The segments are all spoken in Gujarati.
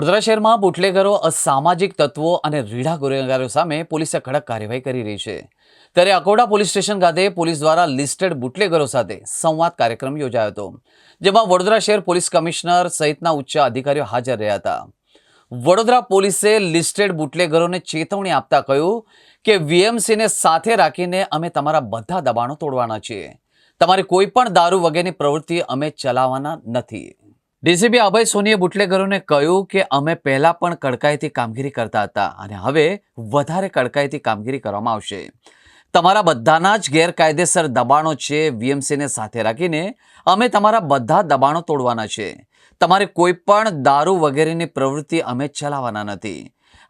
વડોદરા શહેરમાં બુટલેગરો, અસામાજિક તત્વો અને રીઢા ગુનેગારો સામે પોલીસે કડક કાર્યવાહી કરી રહી છે. ત્યારે અકોડા પોલીસ સ્ટેશન ખાતે પોલીસ દ્વારા લિસ્ટેડ બુટલેગરો સાથે સંવાદ કાર્યક્રમ યોજાયો હતો, જેમાં વડોદરા શહેર પોલીસ કમિશનર સહિતના ઉચ્ચ અધિકારીઓ હાજર રહ્યા હતા. વડોદરા પોલીસે લિસ્ટેડ બુટલેગરોને ચેતવણી આપતા કહ્યું કે વીએમસીને સાથે રાખીને અમે તમારા બધા દબાણો તોડવાના છીએ. તમારી કોઈ પણ દારૂ વગેરેની પ્રવૃત્તિ અમે ચલાવવાના નથી. ડીસીપી અભય સોનીએ બુટલેગરોને કહ્યું કે અમે પહેલા પણ કડકાઈથી કામગીરી કરતા હતા અને હવે વધારે કડકાઈથી કામગીરી કરવામાં આવશે. તમારા બધાના જ ગેરકાયદેસર દબાણો છે વીએમસીને સાથે રાખીને. અમે તમારા બધા દબાણો તોડવાના છે. તમારે કોઈ પણ દારૂ વગેરેની પ્રવૃત્તિ અમે ચલાવવાના નથી.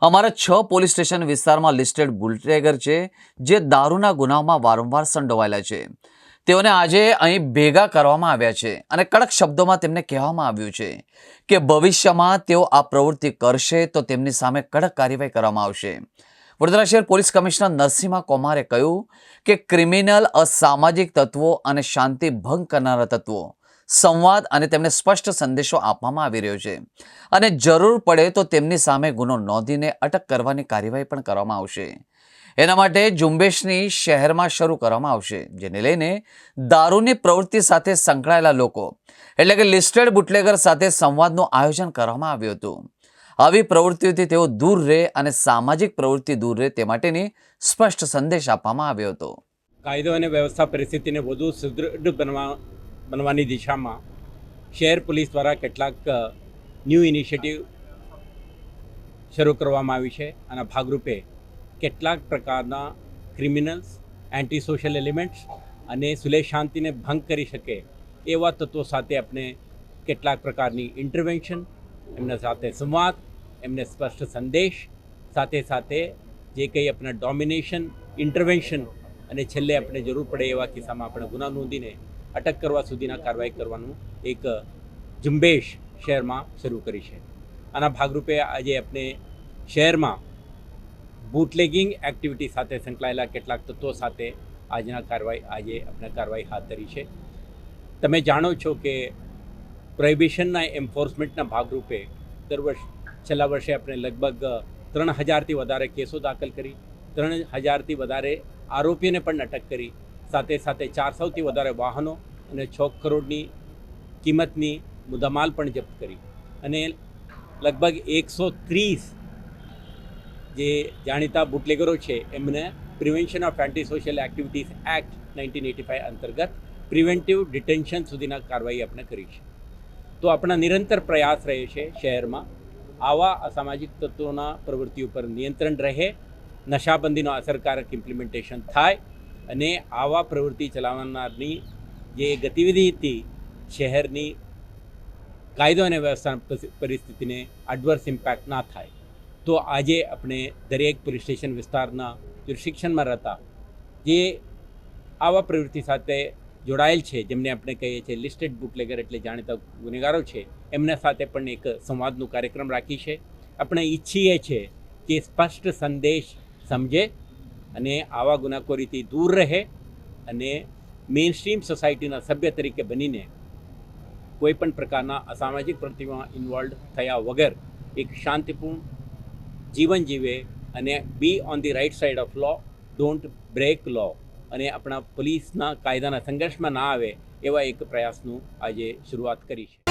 અમારા છ પોલીસ સ્ટેશન વિસ્તારમાં લિસ્ટેડ બુટલેગર છે જે દારૂના ગુનાઓમાં વારંવાર સંડોવાયેલા છે. તેઓને આજે અહીં ભેગા કરવામાં આવ્યા છે અને કડક શબ્દોમાં તેમને કહેવામાં આવ્યું છે કે ભવિષ્યમાં તેઓ આ પ્રવૃત્તિ કરશે તો તેમની સામે કડક કાર્યવાહી કરવામાં આવશે. વડોદરા શહેર પોલીસ કમિશનર નરસિંહા કોમારે કહ્યું કે ક્રિમિનલ, અસામાજિક તત્વો અને શાંતિ ભંગ કરનારા તત્વો સંવાદ અને તેમને સ્પષ્ટ સંદેશો આપવામાં આવી રહ્યો છે અને જરૂર પડે તો તેમની સામે ગુનો નોંધીને અટક કરવાની કાર્યવાહી પણ કરવામાં આવશે. એના માટે ઝુંબેશની શહેરમાં શરૂ કરવામાં આવશે, જેને લઈને દારૂની પ્રવૃત્તિ સાથે સંકળાયેલા લોકો, એટલે કે લિસ્ટેડ બુટલેગર સાથે સંવાદનું આયોજન કરવામાં આવ્યું હતું. આવી પ્રવૃત્તિઓથી તેઓ દૂર રહે અને સામાજિક પ્રવૃત્તિ દૂર રહે તે માટેની સ્પષ્ટ સંદેશ આપવામાં આવ્યો હતો. કાયદો અને વ્યવસ્થા પરિસ્થિતિને વધુ સુદૃઢ બનવા, બનવાની દિશામાં શહેર પોલીસ દ્વારા કેટલાક ન્યૂ ઇનિશિયેટિવ શરૂ કરવામાં આવી છે. અને ભાગરૂપે કેટલાક પ્રકારના ક્રિમિનલ્સ એન્ટી સોશિયલ એલિમેન્ટ્સ અને સુલેહ શાંતિને ભંગ કરી શકે એવા તત્વો સાથે આપણે કેટલાક પ્રકારની ઇન્ટરવેન્શન એમના સાથે સંવાદ, એમને સ્પષ્ટ સંદેશ, સાથે સાથે જે કંઈ આપણા ડોમિનેશન ઇન્ટરવેન્શન અને છેલ્લે આપણે જરૂર પડે એવા કિસ્સામાં આપણે ગુના નોંધીને અટક કરવા સુધીના કાર્યવાહી કરવાનું એક ઝુંબેશ શહેરમાં શરૂ કરી છે. આના ભાગરૂપે આજે આપણે શહેરમાં બુટલેગિંગ એક્ટિવિટી સાથે સંકળાયેલા કેટલાક તત્વો સાથે આજના કાર્યવાહી આજે આપણે કાર્યવાહી હાથ ધરી છે. તમે જાણો છો કે પ્રોહિબિશનના એન્ફોર્સમેન્ટના ભાગરૂપે દર વર્ષ છેલ્લા વર્ષે આપણે લગભગ ત્રણ હજારથી વધારે કેસો દાખલ કરી, ત્રણ હજારથી વધારે આરોપીઓને પણ અટક કરી, સાથે સાથે ચારસોથી વધારે વાહનો અને છ કરોડની કિંમતની મુદ્દામાલ પણ જપ્ત કરી. અને લગભગ એકસો ત્રીસ જે જાણીતા બુટલેગરો છે, એમને prevention of anti social activities act nineteen eighty five અંતર્ગત પ્રિવેન્ટિવ ડિટેન્શન સુધીના કાર્યવાહી આપણે કરી છે. તો આપણા નિરંતર પ્રયાસ રહે છે શહેરમાં. આવા અસામાજિક તત્વોના પ્રવૃત્તિ ઉપર નિયંત્રણ રહે, નશાબંધીનો અસરકારક ઇમ્પ્લિમેન્ટેશન થાય અને આવા પ્રવૃત્તિ ચલાવનારની જે ગતિવિધિ હતી શહેરની કાયદો અને વ્યવસ્થા પરિસ્થિતિને એડવર્સ ઇમ્પેક્ટ ના થાય. તો આજે આપણે દરેક પોલીસ સ્ટેશન વિસ્તારના શિક્ષણમાં રહેતા, જે આવા પ્રવૃત્તિ સાથે જોડાયેલ છે, જેમને આપણે કહીએ છીએ લિસ્ટેડ બુકલેગર એટલે જાણીતા ગુનેગારો છે, એમના સાથે પણ એક સંવાદનું કાર્યક્રમ રાખી છે. આપણે ઈચ્છીએ છીએ કે સ્પષ્ટ સંદેશ સમજે અને આવા ગુનાખોરીથી દૂર રહે અને મેઇન સ્ટ્રીમ સોસાયટીના સભ્ય તરીકે બનીને કોઈ પણ પ્રકારના અસામાજિક પ્રવૃત્તિમાં ઇન્વોલ્વ થયા વગર એક શાંતિપૂર્ણ જીવન જીવે અને be on the right side of law don't break law અને આપણા પોલીસના કાયદાના સંઘર્ષમાં ના આવે એવા એક પ્રયાસનું આજે શરૂઆત કરી છે.